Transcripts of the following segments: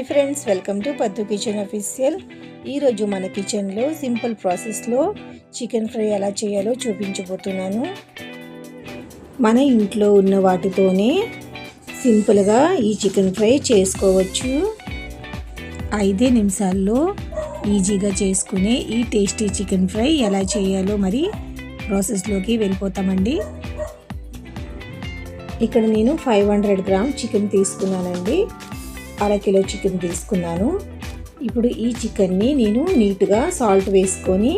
Hi friends welcome to Paddu kitchen official ఈరోజు మన కిచెన్లో సింపుల్ ప్రాసెస్లో చికెన్ ఫ్రై ఎలా చేయాలో చూపించబోతున్నాను. మన ఇంట్లో ఉన్న వాటితోనే సింపుల్గా ఈ చికెన్ ఫ్రై చేసుకోవచ్చు. ఐదే నిమిషాల్లో ఈజీగా చేసుకునే ఈ టేస్టీ చికెన్ ఫ్రై ఎలా చేయాలో మరి ప్రాసెస్లోకి వెళ్ళిపోతామండి. ఇక్కడ నేను ఫైవ్ హండ్రెడ్ గ్రామ్ చికెన్ తీసుకున్నానండి. అర కిలో చికెన్ తీసుకున్నాను. ఇప్పుడు ఈ చికెన్ని నేను నీట్గా సాల్ట్ వేసుకొని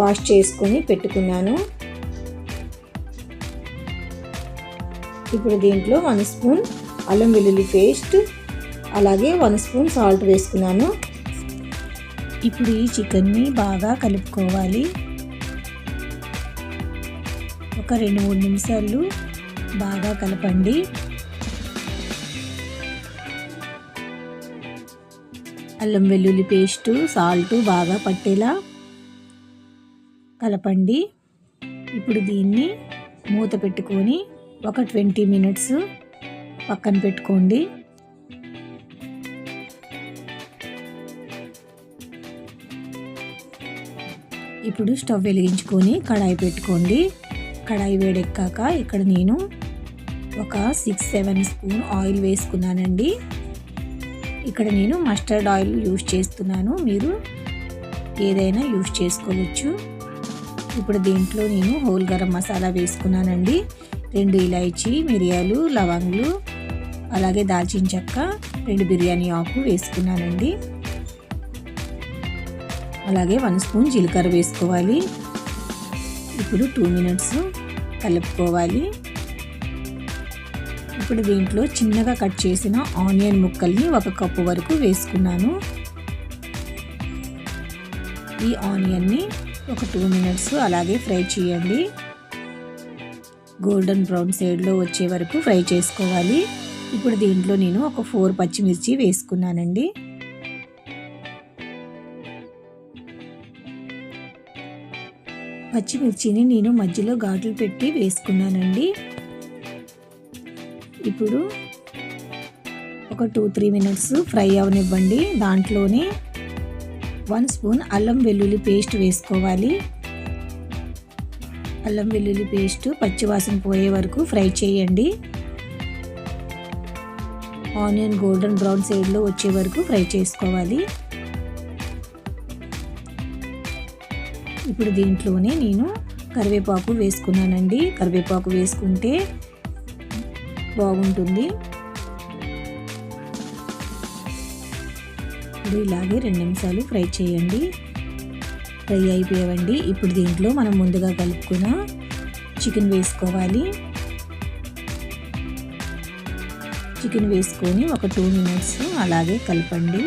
వాష్ చేసుకొని పెట్టుకున్నాను. ఇప్పుడు దీంట్లో వన్ స్పూన్ అల్లం వెల్లుల్లి పేస్ట్ అలాగే వన్ స్పూన్ సాల్ట్ వేసుకున్నాను. ఇప్పుడు ఈ చికెన్ని బాగా కలుపుకోవాలి. ఒక రెండు మూడు నిమిషాలు బాగా కలపండి. అల్లం వెల్లుల్లి పేస్టు సాల్ట్ బాగా పట్టేలా కలపండి. ఇప్పుడు దీన్ని మూత పెట్టుకొని ఒక ట్వంటీ మినిట్స్ పక్కన పెట్టుకోండి. ఇప్పుడు స్టవ్ వెలిగించుకొని కడాయి పెట్టుకోండి. కడాయి వేడెక్కాక ఇక్కడ నేను ఒక సిక్స్ సెవెన్ స్పూన్ ఆయిల్ వేసుకున్నానండి. ఇక్కడ నేను మస్టర్డ్ ఆయిల్ యూజ్ చేస్తున్నాను. మీరు ఏదైనా యూజ్ చేసుకోవచ్చు. ఇప్పుడు దీంట్లో నేను హోల్ గరం మసాలా వేసుకున్నానండి. రెండు ఇలాయచి మిరియాలు లవంగులు అలాగే దాల్చిన చెక్క రెండు బిర్యానీ ఆకు వేసుకున్నానండి. అలాగే వన్ స్పూన్ జీలకర్ర వేసుకోవాలి. ఇప్పుడు టూ మినిట్స్ కలుపుకోవాలి. ఇప్పుడు దీంట్లో చిన్నగా కట్ చేసిన ఆనియన్ ముక్కల్ని ఒక కప్పు వరకు వేసుకున్నాను. ఈ ఆనియన్ని ఒక టూ మినిట్స్ అలాగే ఫ్రై చేయండి. గోల్డెన్ బ్రౌన్ సైడ్లో వచ్చే వరకు ఫ్రై చేసుకోవాలి. ఇప్పుడు దీంట్లో నేను ఒక ఫోర్ పచ్చిమిర్చి వేసుకున్నానండి. పచ్చిమిర్చిని నేను మధ్యలో ఘాట్లు పెట్టి వేసుకున్నానండి. ఇప్పుడు ఒక టూ త్రీ మినిట్స్ ఫ్రై అవనివ్వండి. దాంట్లోనే వన్ స్పూన్ అల్లం వెల్లుల్లి పేస్ట్ వేసుకోవాలి. అల్లం వెల్లుల్లి పేస్ట్ పచ్చివాసన పోయే వరకు ఫ్రై చేయండి. ఆనియన్ గోల్డెన్ బ్రౌన్ సైడ్లో వచ్చే వరకు ఫ్రై చేసుకోవాలి. ఇప్పుడు దీంట్లోనే నేను కరివేపాకు వేసుకున్నానండి. కరివేపాకు వేసుకుంటే బాగుంటుంది. ఇప్పుడు ఇలాగే రెండు నిమిషాలు ఫ్రై చేయండి. ఫ్రై అయిపోయావండి. ఇప్పుడు దీంట్లో మనం ముందుగా కలుపుకున్న చికెన్ వేసుకోవాలి. చికెన్ వేసుకొని ఒక టూ మినిట్స్ అలాగే కలపండి.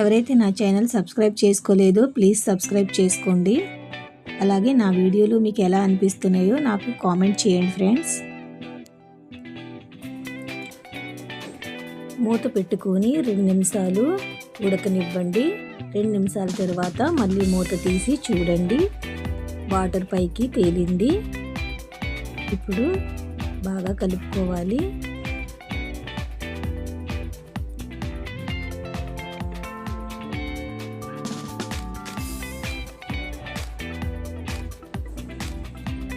ఎవరైతే నా ఛానల్ సబ్స్క్రైబ్ చేసుకోలేదో ప్లీజ్ సబ్స్క్రైబ్ చేసుకోండి. అలాగే నా వీడియోలు మీకు ఎలా అనిపిస్తున్నాయో నాకు కామెంట్ చేయండి ఫ్రెండ్స్. మూత పెట్టుకొని రెండు నిమిషాలు ఉడకనివ్వండి. రెండు నిమిషాల తర్వాత మళ్ళీ మూత తీసి చూడండి. వాటర్ పైకి తేలింది. ఇప్పుడు బాగా కలుపుకోవాలి.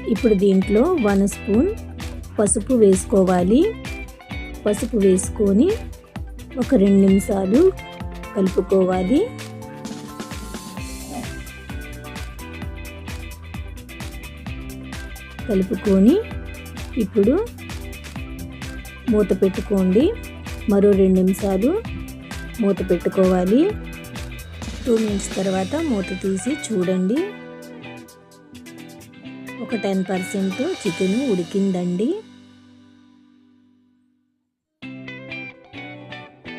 ఇప్పుడు దీంట్లో వన్ స్పూన్ పసుపు వేసుకోవాలి. పసుపు వేసుకొని ఒక రెండు నిమిషాలు కలుపుకోవాలి. కలుపుకొని ఇప్పుడు మూత పెట్టుకోండి. మరో రెండు నిమిషాలు మూత పెట్టుకోవాలి. టూ మినిట్స్ తర్వాత మూత తీసి చూడండి. ఒక టెన్ పర్సెంట్ చికెన్ ఉడికిందండి.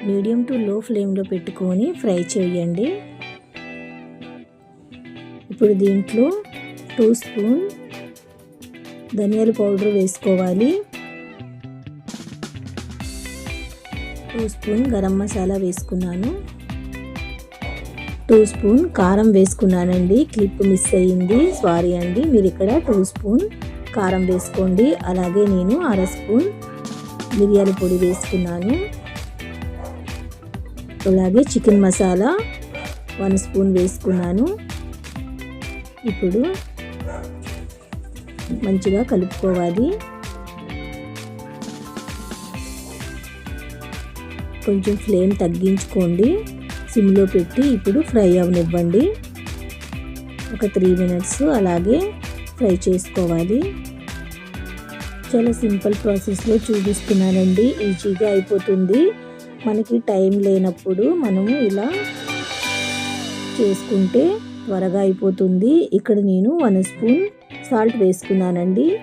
మీడియం టు లో ఫ్లేమ్లో పెట్టుకొని ఫ్రై చేయండి. ఇప్పుడు దీంట్లో టూ స్పూన్ ధనియాల పౌడర్ వేసుకోవాలి. టూ స్పూన్ గరం మసాలా వేసుకున్నాను. టూ స్పూన్ కారం వేసుకున్నానండి. క్లిప్ మిస్ అయ్యింది. సారీ అండి. మీరు ఇక్కడ టూ స్పూన్ కారం వేసుకోండి. అలాగే నేను అర స్పూన్ మిరియాల పొడి వేసుకున్నాను. అలాగే చికెన్ మసాలా వన్ స్పూన్ వేసుకున్నాను. ఇప్పుడు మంచిగా కలుపుకోవాలి. కొంచెం ఫ్లేమ్ తగ్గించుకోండి. సిమ్లో పెట్టి ఇప్పుడు ఫ్రై అవనివ్వండి. ఒక త్రీ మినిట్స్ అలాగే ఫ్రై చేసుకోవాలి. చాలా సింపుల్ ప్రాసెస్లో చూపిస్తున్నానండి. ఈజీగా అయిపోతుంది. మనకి టైం లేనప్పుడు మనము ఇలా చేసుకుంటే త్వరగా అయిపోతుంది. ఇక్కడ నేను వన్ స్పూన్ సాల్ట్ వేసుకున్నానండి.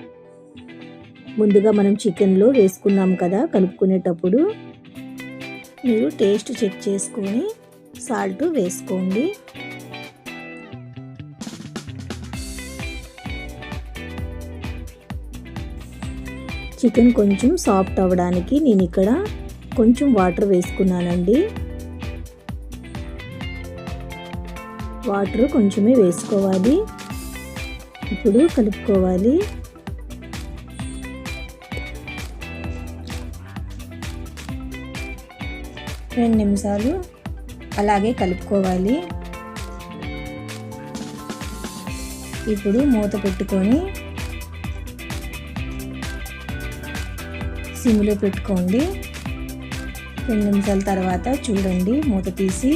ముందుగా మనం చికెన్లో వేసుకున్నాం కదా కలుపుకునేటప్పుడు. మీరు టేస్ట్ చెక్ చేసుకొని సాల్ట్ వేసుకోండి. చికెన్ కొంచెం సాఫ్ట్ అవ్వడానికి నేను ఇక్కడ కొంచెం వాటర్ వేసుకున్నానండి. వాటర్ కొంచెమే వేసుకోవాలి. ఇప్పుడు కలుపుకోవాలి. రెండు నిమిషాలు అలాగే కలుపుకోవాలి. ఇప్పుడు మూత పెట్టుకొని సిమ్లో పెట్టుకోండి. రెండు నిమిషాల తర్వాత చూడండి మూత తీసి.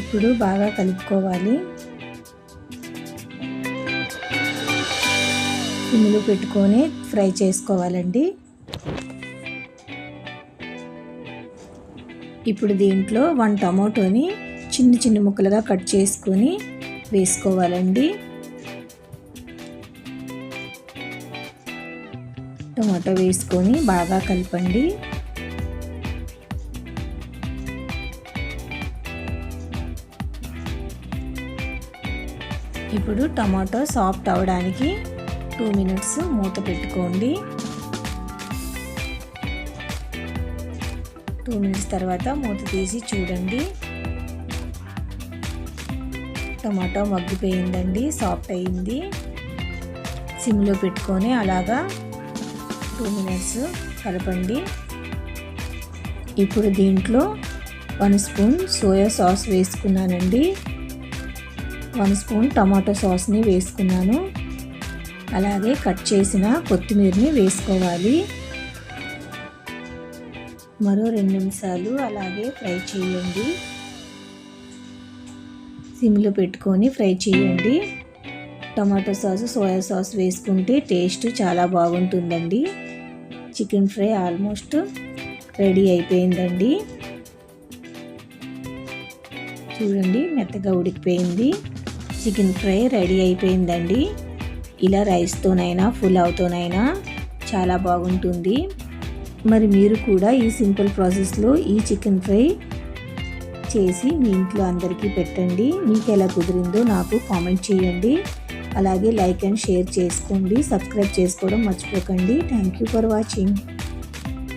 ఇప్పుడు బాగా కలుపుకోవాలి. సిమ్లో పెట్టుకొని ఫ్రై చేసుకోవాలండి. ఇప్పుడు దీంట్లో వన్ టమాటోని చిన్న చిన్న ముక్కలుగా కట్ చేసుకొని వేసుకోవాలండి. టమాటో వేసుకొని బాగా కలపండి. ఇప్పుడు టమాటో సాఫ్ట్ అవ్వడానికి టూ మినిట్స్ మూత పెట్టుకోండి. టూ మినిట్స్ తర్వాత మూత తీసి చూడండి. టమాటో మగ్గిపోయిందండి సాఫ్ట్ అయింది. సిమ్లో పెట్టుకొని అలాగా టూ మినిట్స్ కలపండి. ఇప్పుడు దీంట్లో వన్ స్పూన్ సోయా సాస్ వేసుకున్నానండి. వన్ స్పూన్ టమాటో సాస్ని వేసుకున్నాను. అలాగే కట్ చేసిన కొత్తిమీరని వేసుకోవాలి. మరో రెండు నిమిషాలు అలాగే ఫ్రై చేయండి. సిమ్లో పెట్టుకొని ఫ్రై చేయండి. టమాటో సాస్ సోయా సాస్ వేసుకుంటే టేస్ట్ చాలా బాగుంటుందండి. చికెన్ ఫ్రై ఆల్మోస్ట్ రెడీ అయిపోయిందండి. చూడండి మెత్తగా ఉడికిపోయింది. చికెన్ ఫ్రై రెడీ అయిపోయిందండి. ఇలా రైస్తోనైనా పులావ్తోనైనా చాలా బాగుంటుంది. మరి మీరు కూడా ఈ సింపుల్ ప్రాసెస్లో ఈ చికెన్ ఫ్రై చేసి మీ ఇంట్లో అందరికీ పెట్టండి. మీకు ఎలా కుదిరిందో నాకు కామెంట్ చేయండి. అలాగే లైక్ అండ్ షేర్ చేసుకోండి. సబ్స్క్రైబ్ చేసుకోవడం మర్చిపోకండి. Thank you for watching.